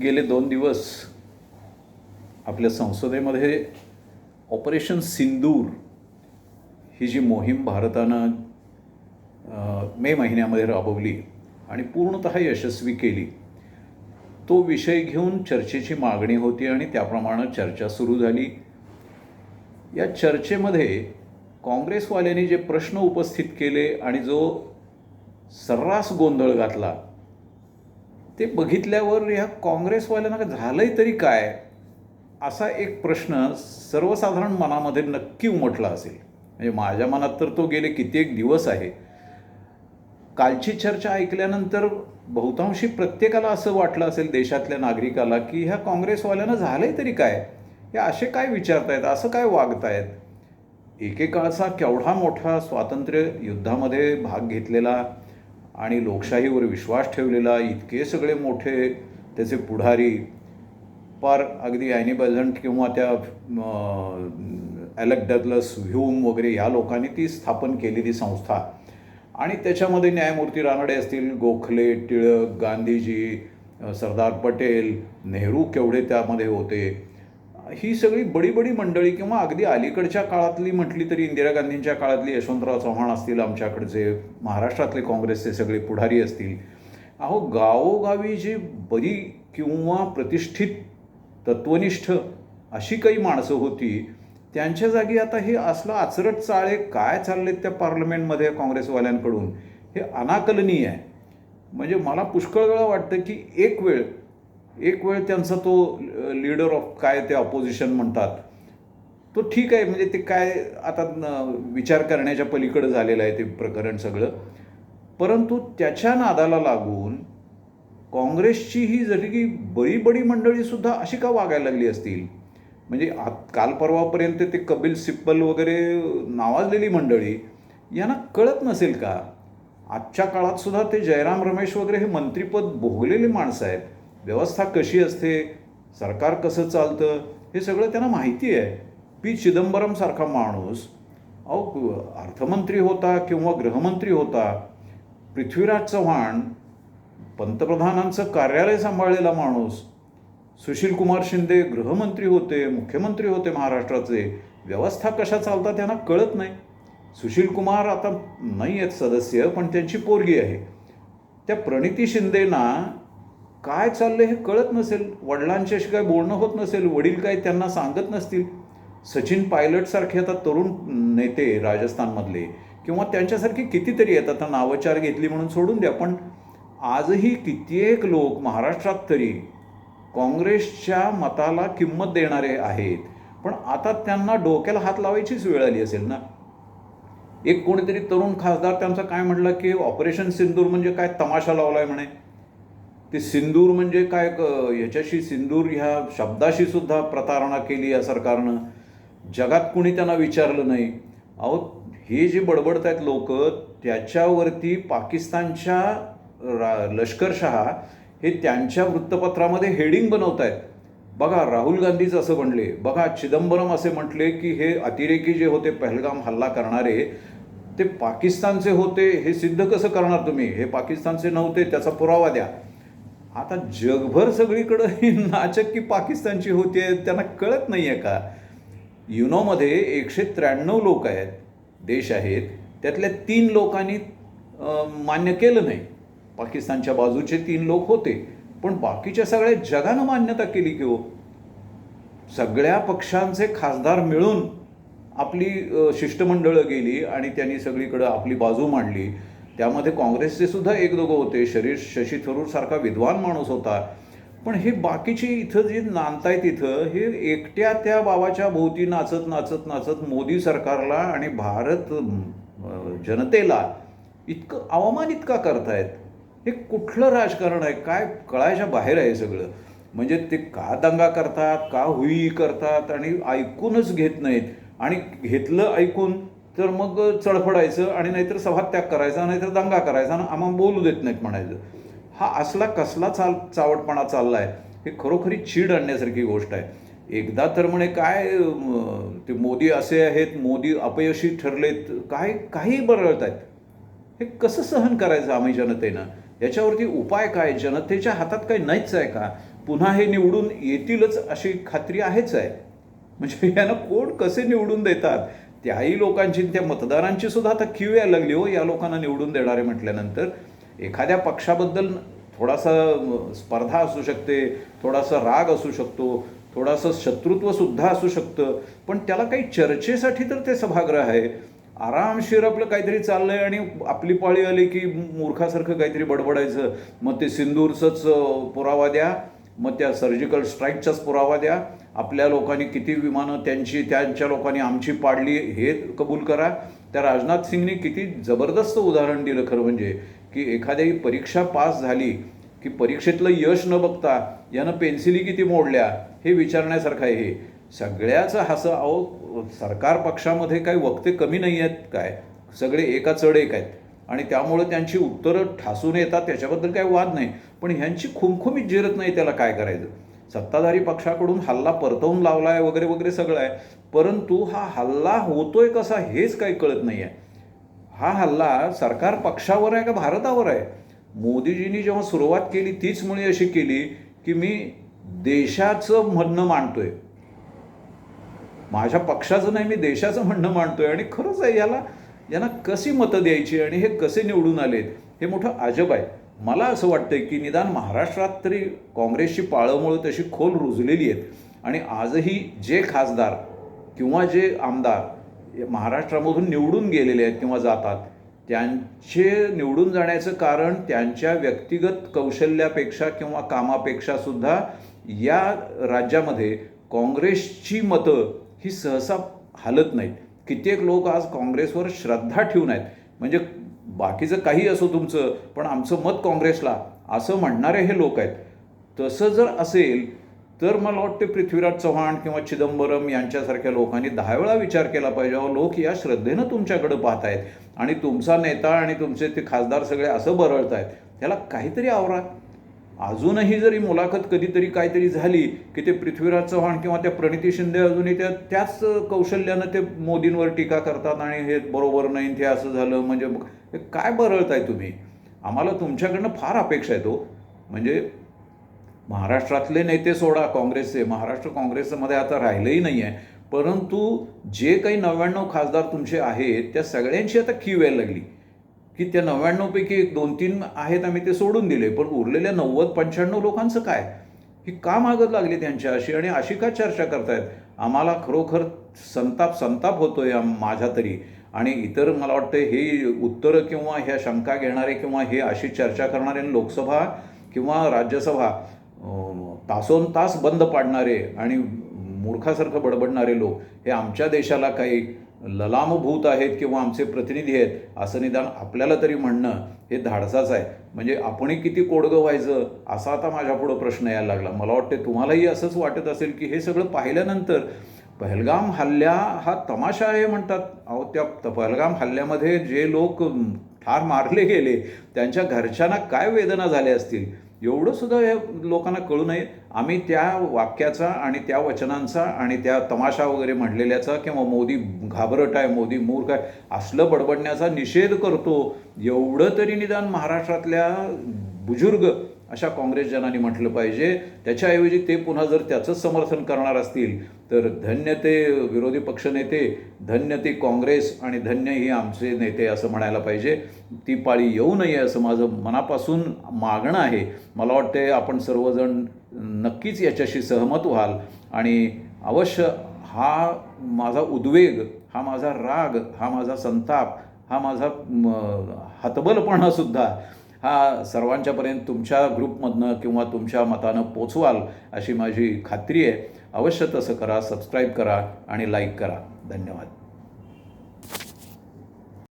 गेले दोन दिवस आपल्या संसदेमध्ये ऑपरेशन सिंदूर ही जी मोहीम भारतानं मे महिन्यामध्ये राबवली आणि पूर्णतः यशस्वी केली तो विषय घेऊन चर्चेची मागणी होती आणि त्याप्रमाणे चर्चा सुरू झाली. या चर्चेमध्ये काँग्रेसवाल्यांनी जे प्रश्न उपस्थित केले आणि जो सर्रास गोंधळ घातला ते बघितल्यावर ह्या काँग्रेसवाल्यांना झालंय तरी काय? असा एक प्रश्न सर्वसाधारण मनामध्ये नक्की उमटला असेल. म्हणजे माझ्या मनात तर तो गेले कित्येक दिवस आहे. कालची चर्चा ऐकल्यानंतर बहुतांशी प्रत्येकाला असं वाटलं असेल देशातल्या नागरिकाला की ह्या काँग्रेसवाल्यांना झालंय तरी काय? हे असे काय विचारतायत? असं काय वागतायत? एकेकाळचा केवढा मोठा स्वातंत्र्य युद्धामध्ये भाग घेतलेला आणि लोकशाहीवर विश्वास ठेवलेला इतके सगळे मोठे त्याचे पुढारी पार अगदी ॲनी किंवा त्या ॲलेक डगलस व्ह्यूम वगैरे या लोकांनी ती स्थापन केलेली संस्था. आणि त्याच्यामध्ये न्यायमूर्ती रानडे असतील गोखले टिळक गांधीजी सरदार पटेल नेहरू केवढे त्यामध्ये होते. ही सगळी बडी बडी मंडळी किंवा अगदी अलीकडच्या काळातली म्हटली तरी इंदिरा गांधींच्या काळातली यशवंतराव चव्हाण असतील आमच्याकडचे महाराष्ट्रातले काँग्रेसचे सगळे पुढारी असतील. अहो गावोगावी जी बरी किंवा प्रतिष्ठित तत्वनिष्ठ अशी काही माणसं होती त्यांच्या जागी आता हे असलं आचरट चाळे काय चाललेत त्या पार्लमेंटमध्ये काँग्रेसवाल्यांकडून? हे अनाकलनीय आहे. म्हणजे मला पुष्कळ वेळा वाटतं की एक वेळ एक वेळ त्यांचा तो लीडर ऑफ काय ते ऑपोजिशन म्हणतात. तो ठीक आहे म्हणजे ते काय आता विचार करण्याच्या पलीकडे झालेलं आहे ते प्रकरण सगळं. परंतु त्याच्या नादाला लागून काँग्रेसची ही जरी की बडी बडी मंडळीसुद्धा अशी का वागायला लागली असतील? म्हणजे आत काल परवापर्यंत ते कपिल सिब्बल वगैरे नावाजलेली मंडळी यांना कळत नसेल का? आजच्या काळातसुद्धा ते जयराम रमेश वगैरे हे मंत्रिपद भोगलेली माणसं आहेत. व्यवस्था कशी असते सरकार कसं चालतं हे सगळं त्यांना माहिती आहे. पी. चिदंबरमसारखा माणूस अहो अर्थमंत्री होता किंवा गृहमंत्री होता पृथ्वीराज चव्हाण पंतप्रधानांचं कार्यालय सांभाळलेला माणूस सुशीलकुमार शिंदे गृहमंत्री होते मुख्यमंत्री होते महाराष्ट्राचे व्यवस्था कशा चालतात त्यांना कळत नाही. सुशीलकुमार आता नाही आहेत सदस्य पण त्यांची पोरगी आहे. त्या प्रणिती शिंदेना काय चाललं हे कळत नसेल. वडिलांच्याशी काय बोलणं होत नसेल. वडील काय त्यांना सांगत नसतील. सचिन पायलटसारखे आता तरुण नेते राजस्थानमधले किंवा त्यांच्यासारखे कितीतरी आहेत. आता नावचार घेतली म्हणून सोडून द्या. पण आजही कित्येक लोक महाराष्ट्रात तरी काँग्रेसच्या मताला किंमत देणारे आहेत. पण आता त्यांना डोक्याला हात लावायचीच वेळ आली असेल ना? एक कोणीतरी तरुण खासदार त्यांचा काय म्हटलं की ऑपरेशन सिंदूर म्हणजे काय तमाशा लावलाय म्हणे. ते सिंदूर म्हणजे काय क- ह्याच्याशी सिंदूर ह्या शब्दाशी सुद्धा प्रतारणा केली या सरकारनं. जगात कुणी त्यांना विचारलं नाही. अहो हे जे बडबडत आहेत लोक त्याच्यावरती पाकिस्तानच्या रा लष्करशहा हे त्यांच्या वृत्तपत्रामध्ये हेडिंग बनवत आहेत बघा राहुल गांधीच असं म्हणले. बघा चिदंबरम असे म्हटले की हे अतिरेकी जे होते पहलगाम हल्ला करणारे ते पाकिस्तानचे होते हे सिद्ध कसं करणार तुम्ही? हे पाकिस्तानचे नव्हते त्याचा पुरावा द्या. आता जगभर सगळीकडं ही नाचक्की पाकिस्तानची होते त्यांना कळत नाही आहे का? युनोमध्ये एकशे त्र्याण्णव लोक आहेत देश आहेत त्यातल्या तीन लोकांनी मान्य केलं नाही. पाकिस्तानच्या बाजूचे तीन लोक होते पण बाकीच्या सगळ्या जगानं मान्यता केली की हो. सगळ्या पक्षांचे खासदार मिळून आपली शिष्टमंडळं गेली आणि त्यांनी सगळीकडं आपली बाजू मांडली. त्यामध्ये काँग्रेसचे सुद्धा एक दोघं होते. शरीर शशी थरूर सारखा विद्वान माणूस होता. पण हे बाकीचे इथं जे नांदतायत इथं हे एकट्या त्या बाबाच्या भोवती नाचत नाचत नाचत मोदी सरकारला आणि भारत जनतेला इतकं अवमानित का करतायत. हे कुठलं राजकारण आहे? काय कळायच्या बाहेर आहे सगळं? म्हणजे ते का दंगा करतात का हुई करतात आणि ऐकूनच घेत नाहीत. आणि घेतलं ऐकून तर मग चडफडायचं आणि नाहीतर सभात्याग करायचा नाहीतर दंगा करायचा आणि आम्हाला बोलू देत नाहीत म्हणायचं. हा असला कसला चाल चावटपणा चालला आहे हे खरोखरी चीड आणण्यासारखी गोष्ट आहे. एकदा तर म्हणे काय ते मोदी असे आहेत मोदी अपयशी ठरलेत काय काही बरळत आहेत हे कसं सहन करायचं आम्ही जनतेनं? याच्यावरती उपाय काय? जनतेच्या हातात काही नाहीच आहे का? पुन्हा हे निवडून येतीलच अशी खात्री आहेच आहे. म्हणजे यांना कोण कसे निवडून देतात? त्याही लोकांची त्या मतदारांची सुद्धा आता क्यू यायला लागली हो. या लोकांना निवडून देणारे म्हटल्यानंतर एखाद्या पक्षाबद्दल थोडासा स्पर्धा असू शकते थोडासा राग असू शकतो थोडासा शत्रुत्व सुद्धा असू शकतं. पण त्याला काही चर्चेसाठी तर ते सभागृह आहे. आरामशीर आपलं काहीतरी चाललंय आणि आपली पाळी आली की मूर्खासारखं काहीतरी बडबडायचं. मग ते सिंदूरचंच पुरावा द्या. मग त्या सर्जिकल स्ट्राईकचाच पुरावा द्या. आपल्या लोकांनी किती विमानं त्यांची त्यांच्या लोकांनी आमची पाडली हे कबूल करा. त्या राजनाथ सिंगनी किती जबरदस्त उदाहरण दिलं खरं म्हणजे की एखाद्याही परीक्षा पास झाली की परीक्षेतलं यश न बघता यानं पेन्सिली किती मोडल्या हे विचारण्यासारखं आहे हे. सगळ्याचं हसं अहो सरकार पक्षामध्ये काही वक्ते कमी नाही आहेत काय? सगळे एका चढ एक आहेत. आणि त्यामुळे त्यांची उत्तरं ठासून येतात त्याच्याबद्दल काही वाद नाही. पण ह्यांची खुमखुमीत जिरत नाही त्याला काय करायचं? सत्ताधारी पक्षाकडून हल्ला परतवून लावलाय वगैरे वगैरे सगळं आहे. परंतु हा हल्ला होतोय कसा हेच काही कळत नाही आहे हा हल्ला सरकार पक्षावर आहे का भारतावर आहे? मोदीजींनी जेव्हा सुरुवात केली तीच मुळे अशी केली की मी देशाचं म्हणणं मांडतोय. माझ्या पक्षाचं नाही मी देशाचं म्हणणं मांडतोय. आणि खरंच आहे याला यांना कशी मतं द्यायची आणि हे कसे निवडून आलेत हे मोठं अजब आहे. मला असं वाटतं की निदान महाराष्ट्रात तरी काँग्रेसची पाळंमुळं तशी खोल रुजलेली आहेत. आणि आजही जे खासदार किंवा जे आमदार महाराष्ट्रामधून निवडून गेलेले आहेत किंवा जातात त्यांचे निवडून जाण्याचं कारण त्यांच्या व्यक्तिगत कौशल्यापेक्षा किंवा कामापेक्षा सुद्धा या राज्यामध्ये काँग्रेसची मतं ही सहसा हलत नाहीत. कित्येक लोक आज काँग्रेसवर श्रद्धा ठेवून आहेत. म्हणजे बाकीचं काही असो तुमचं पण आमचं मत काँग्रेसला असं म्हणणारे हे लोक आहेत. तसं जर असेल तर मला वाटते पृथ्वीराज चव्हाण किंवा चिदंबरम यांच्यासारख्या लोकांनी दहा वेळा विचार केला पाहिजे अहो लोक या श्रद्धेनं तुमच्याकडे पाहत आहेत आणि तुमचा नेता आणि तुमचे ते खासदार सगळे असं बरळत आहेत त्याला काहीतरी आवरा. अजूनही जरी मुलाखत कधीतरी काहीतरी झाली की ते पृथ्वीराज चव्हाण किंवा त्या प्रणिती शिंदे अजूनही त्या त्याच कौशल्यानं ते मोदींवर टीका करतात आणि हे बरोबर नाही ते असं झालं म्हणजे काय बरळताय तुम्ही? आम्हाला तुमच्याकडनं फार अपेक्षा आहे तो. म्हणजे महाराष्ट्रातले नेते सोडा काँग्रेसचे. महाराष्ट्र काँग्रेसमध्ये आता राहिलंही नाही आहे परंतु जे काही नव्याण्णव खासदार तुमचे आहेत त्या सगळ्यांशी आता क्यू यायला लागली. की त्या नव्याण्णवपैकी एक दोन तीन आहेत आम्ही ते सोडून दिले. पण उरलेल्या नव्वद पंच्याण्णव लोकांचं काय? ही का मागत लागली त्यांच्या अशी आणि अशी का चर्चा करतायत? आम्हाला खरोखर संताप संताप होतोय माझ्या तरी आणि इतर मला वाटतं हे उत्तरं किंवा ह्या शंका घेणारे किंवा हे अशी चर्चा करणारे लोकसभा किंवा राज्यसभा तासोन तास बंद पाडणारे आणि मूर्खासारखं बडबडणारे लोक हे आमच्या देशाला काही ललामभूत आहेत किंवा आमचे प्रतिनिधी आहेत असं निदान आपल्याला तरी म्हणणं हे धाडसाच आहे. म्हणजे आपणही किती कोडगं व्हायचं असा आता माझ्यापुढं प्रश्न यायला लागला. मला वाटते तुम्हालाही असंच वाटत असेल की हे सगळं पाहिल्यानंतर पहलगाम हल्ल्या हा तमाशा आहे म्हणतात. अहो त्या पहलगाम हल्ल्यामध्ये जे लोक ठार मारले गेले त्यांच्या घरच्यांना काय वेदना झाल्या असतील? एवढंसुद्धा हे या लोकांना कळू नये. आम्ही त्या वाक्याचा आणि त्या वचनांचा आणि त्या तमाशा वगैरे म्हणलेल्याचा किंवा मोदी घाबरट आहे मोदी मूर्ख आहे असलं बडबडण्याचा निषेध करतो. एवढं तरी निदान महाराष्ट्रातल्या बुजुर्ग अशा काँग्रेसजनांनी म्हटलं पाहिजे. त्याच्याऐवजी ते पुन्हा जर त्याचंच समर्थन करणार असतील तर धन्य ते विरोधी पक्षनेते धन्य ते काँग्रेस आणि धन्य ही आमचे नेते असं म्हणायला पाहिजे. ती पाळी येऊ नये असं माझं मनापासून मागणं आहे. मला वाटते आपण सर्वजण नक्कीच याच्याशी सहमत व्हाल. आणि अवश्य हा माझा उद्वेग हा माझा राग हा माझा संताप हा माझा हतबलपणासुद्धा हा सर्वांच्यापर्यंत तुमच्या ग्रुपमधनं किंवा तुमच्या मतानं पोचवाल अशी माझी खात्री आहे. अवश्य तसं करा सबस्क्राईब करा आणि लाईक करा. धन्यवाद.